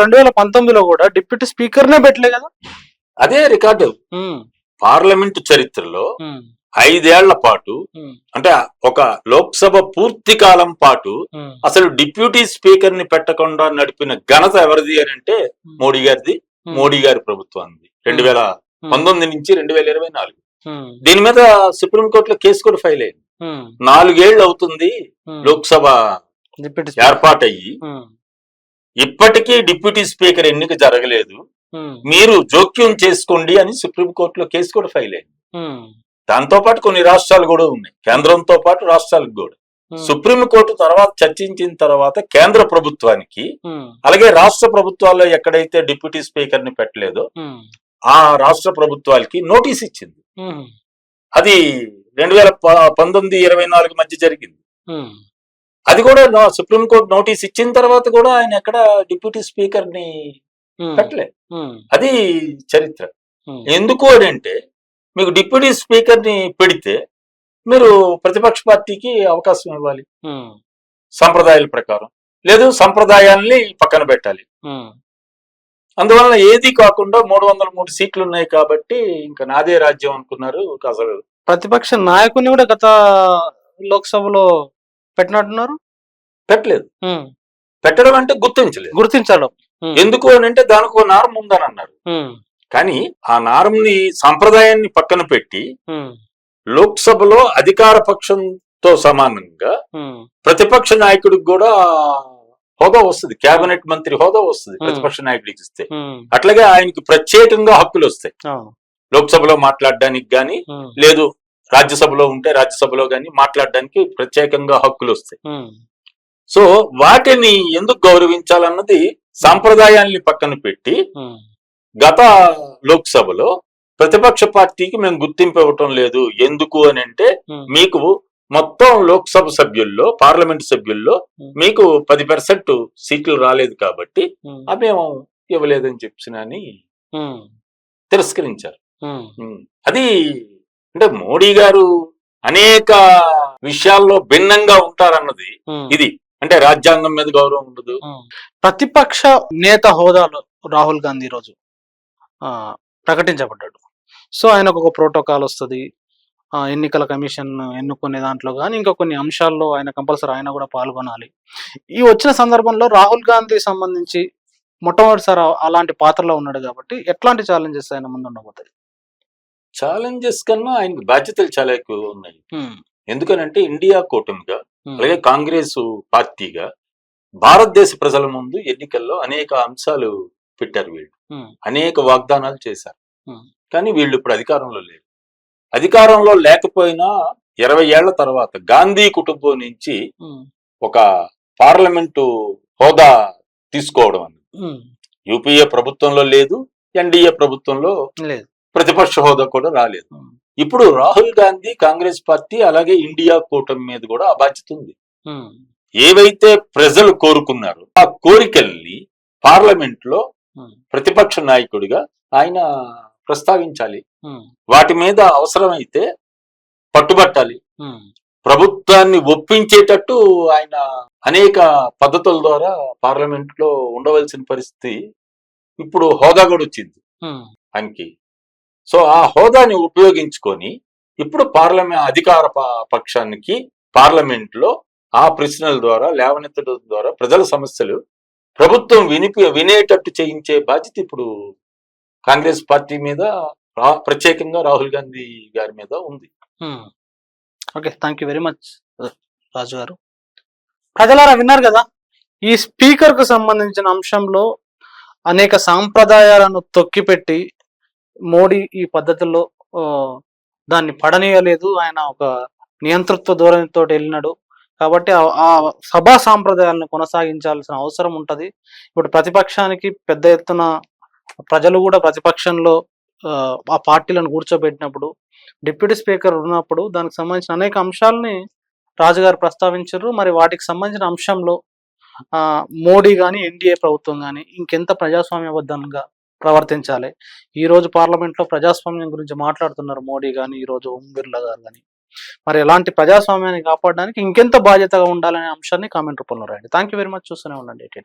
రెండు వేల పంతొమ్మిదిలో కూడా డిప్యూటీ స్పీకర్ నే పెట్టలే కదా. అదే రికార్డు. పార్లమెంటు చరిత్రలో ఐదేళ్ళ పాటు అంటే ఒక లోక్సభ పూర్తి కాలం పాటు అసలు డిప్యూటీ స్పీకర్ని పెట్టకుండా నడిపిన ఘనత ఎవరిది అని అంటే మోడీ గారిది. మోడీ గారి ప్రభుత్వానికి రెండు వేల పంతొమ్మిది నుంచి రెండు వేల ఇరవై నాలుగు. దీని మీద సుప్రీంకోర్టులో కేసు కూడా ఫైల్ అయింది. నాలుగేళ్ళు అవుతుంది లోక్సభ ఏర్పాటయ్యి. ఇప్పటికీ డిప్యూటీ స్పీకర్ ఎన్నిక జరగలేదు. మీరు జోక్యం చేసుకోండి అని సుప్రీంకోర్టులో కేసు కూడా ఫైల్ అయింది. దాంతో పాటు కొన్ని రాష్ట్రాలు కూడా ఉన్నాయి. కేంద్రంతో పాటు రాష్ట్రాలకు కూడా. సుప్రీంకోర్టు తర్వాత చర్చించిన తర్వాత కేంద్ర ప్రభుత్వానికి అలాగే రాష్ట్ర ప్రభుత్వాల్లో ఎక్కడైతే డిప్యూటీ స్పీకర్ని పెట్టలేదో ఆ రాష్ట్ర ప్రభుత్వాలకి నోటీస్ ఇచ్చింది. అది రెండు వేల పంతొమ్మిది ఇరవై నాలుగు మధ్య జరిగింది. అది కూడా సుప్రీంకోర్టు నోటీస్ ఇచ్చిన తర్వాత కూడా ఆయన ఎక్కడ డిప్యూటీ స్పీకర్ని పెట్టలే. అది చరిత్ర. ఎందుకు అని అంటే మీకు డిప్యూటీ స్పీకర్ని పెడితే మీరు ప్రతిపక్ష పార్టీకి అవకాశం ఇవ్వాలి. సంప్రదాయాల ప్రకారం. లేదు సంప్రదాయాల్ని పక్కన పెట్టాలి. అందువలన ఏది కాకుండా మూడు వందల మూడు సీట్లు ఉన్నాయి కాబట్టి ఇంకా నాదే రాజ్యం అనుకున్నారు అసలు ప్రతిపక్ష నాయకుని కూడా గత లోక్సభలో పెట్టినట్టున్నారు? పెట్టలేదు. పెట్టడం అంటే గుర్తించలేదు. గుర్తించడం ఎందుకు అని అంటే దానికి ఒక నారం ఉందని అన్నారు. కానీ ఆ నారంని సంప్రదాయాన్ని పక్కన పెట్టి లోక్సభలో అధికార పక్షంతో సమానంగా ప్రతిపక్ష నాయకుడికి కూడా హోదా వస్తుంది. కేబినెట్ మంత్రి హోదా వస్తుంది. ప్రతిపక్ష నాయకుడికి ఇస్తే. అట్లాగే ఆయనకి ప్రత్యేకంగా హక్కులు వస్తాయి లోక్సభలో మాట్లాడడానికి గాని లేదు. రాజ్యసభలో ఉంటే రాజ్యసభలో గాని మాట్లాడడానికి ప్రత్యేకంగా హక్కులు వస్తాయి. సో వాటిని ఎందుకు గౌరవించాలన్నది సాంప్రదాయాల్ని పక్కన పెట్టి గత లోక్సభలో ప్రతిపక్ష పార్టీకి మేము గుర్తింపు ఇవ్వటం లేదు. ఎందుకు అని అంటే మీకు మొత్తం లోక్సభ సభ్యుల్లో పార్లమెంట్ సభ్యుల్లో. మీకు పది పర్సెంట్ సీట్లు రాలేదు కాబట్టి అవి మేము ఇవ్వలేదని చెప్పిన అని తిరస్కరించారు. అది అంటే మోడీ గారు అనేక విషయాల్లో భిన్నంగా ఉంటారన్నది ఇది. అంటే రాజ్యాంగం మీద గౌరవం ఉండదు. ప్రతిపక్ష నేత హోదాలో రాహుల్ గాంధీ రోజు ఆ, ప్రకటించబడ్డాడు. సో ఆయనకు ఒక ప్రోటోకాల్ వస్తుంది. ఎన్నికల కమిషన్ ఎన్నుకునే దాంట్లో కానీ ఇంకా కొన్ని అంశాల్లో ఆయన కంపల్సరీ ఆయన కూడా పాల్గొనాలి. ఈ వచ్చిన సందర్భంలో రాహుల్ గాంధీ సంబంధించి మొట్టమొదటిసారి అలాంటి పాత్రలో ఉన్నాడు కాబట్టి ఎట్లాంటి ఛాలెంజెస్ ఆయన ముందు ఉండబోతాయి ఛాలెంజెస్ కన్నా ఆయనకి బాధ్యతలు చాలా ఎక్కువ ఉన్నాయి. ఎందుకనంటే ఇండియా కూటమిగా అలాగే కాంగ్రెస్ పార్టీగా భారతదేశ ప్రజల ముందు ఎన్నికల్లో అనేక అంశాలు పెట్టారు వీళ్ళు. అనేక వాగ్దానాలు చేశారు. కానీ వీళ్ళు ఇప్పుడు అధికారంలో లేరు. అధికారంలో లేకపోయినా ఇరవై ఏళ్ళ తర్వాత గాంధీ కుటుంబం నుంచి ఒక పార్లమెంటు హోదా తీసుకోవడం అన్నది యూపీఏ ప్రభుత్వంలో లేదు ఎన్డీఏ ప్రభుత్వంలో లేదు. ప్రతిపక్ష హోదా కూడా రాలేదు. ఇప్పుడు రాహుల్ గాంధీ కాంగ్రెస్ పార్టీ అలాగే ఇండియా కూటమి మీద కూడా ఆ బాధ్యత ఉంది ఏవైతే ప్రజలు కోరుకున్నారో ఆ కోరికల్ని పార్లమెంట్లో ప్రతిపక్ష నాయకుడిగా ఆయన ప్రస్తావించాలి. వాటి మీద అవసరమైతే పట్టుబట్టాలి. ప్రభుత్వాన్ని ఒప్పించేటట్టు ఆయన అనేక పద్ధతుల ద్వారా పార్లమెంట్లో ఉండవలసిన పరిస్థితి ఇప్పుడు హోదా కూడా వచ్చింది. ఆయనకి సో ఆ హోదాని ఉపయోగించుకొని ఇప్పుడు పార్లమెంట్ అధికార పక్షానికి పార్లమెంట్లో ఆ ప్రశ్నల ద్వారా లేవనెత్తడం ద్వారా ప్రజల సమస్యలు ప్రభుత్వం వినిపి వినేటట్టు చేయించే బాధ్యత ఇప్పుడు కాంగ్రెస్ పార్టీ మీద ప్రత్యేకంగా రాహుల్ గాంధీ గారి మీద ఉంది. Okay thank you very much Raju గారు. ప్రజలారా విన్నారు కదా ఈ స్పీకర్కు సంబంధించిన అంశంలో అనేక సాంప్రదాయాలను తొక్కిపెట్టి మోడీ ఈ పద్ధతుల్లో ఆ, దాన్ని పడనీయలేదు. ఆయన ఒక నియంతృత్వ ధోరణితో వెళ్ళినాడు. కాబట్టి ఆ- సభా సాంప్రదాయాలను కొనసాగించాల్సిన అవసరం ఉంటది. ఇప్పుడు ప్రతిపక్షానికి పెద్ద ఎత్తున ప్రజలు కూడా ప్రతిపక్షంలో ఆ, పార్టీలను కూర్చోబెట్టినప్పుడు డిప్యూటీ స్పీకర్ ఉన్నప్పుడు దానికి సంబంధించిన అనేక అంశాలని రాజుగారు ప్రస్తావించారు. మరి వాటికి సంబంధించిన అంశంలో ఆ, మోడీ కానీ ఎన్డీఏ ప్రభుత్వం కానీ ఇంకెంత ప్రజాస్వామ్యబద్ధంగా ప్రవర్తించాలి. ఈ రోజు పార్లమెంట్లో ప్రజాస్వామ్యం గురించి మాట్లాడుతున్నారు మోడీ కానీ ఈ రోజు ఓం బిర్లా గారు కానీ మరి ఎలాంటి ప్రజాస్వామ్యాన్ని కాపాడడానికి ఇంకెంత బాధ్యతగా ఉండాలనే అంశాన్ని కామెంట్ రూపంలో రాయండి. థ్యాంక్ యూ వెరీ మచ్ చూస్తూనే ఉండండి. ఎయిటీ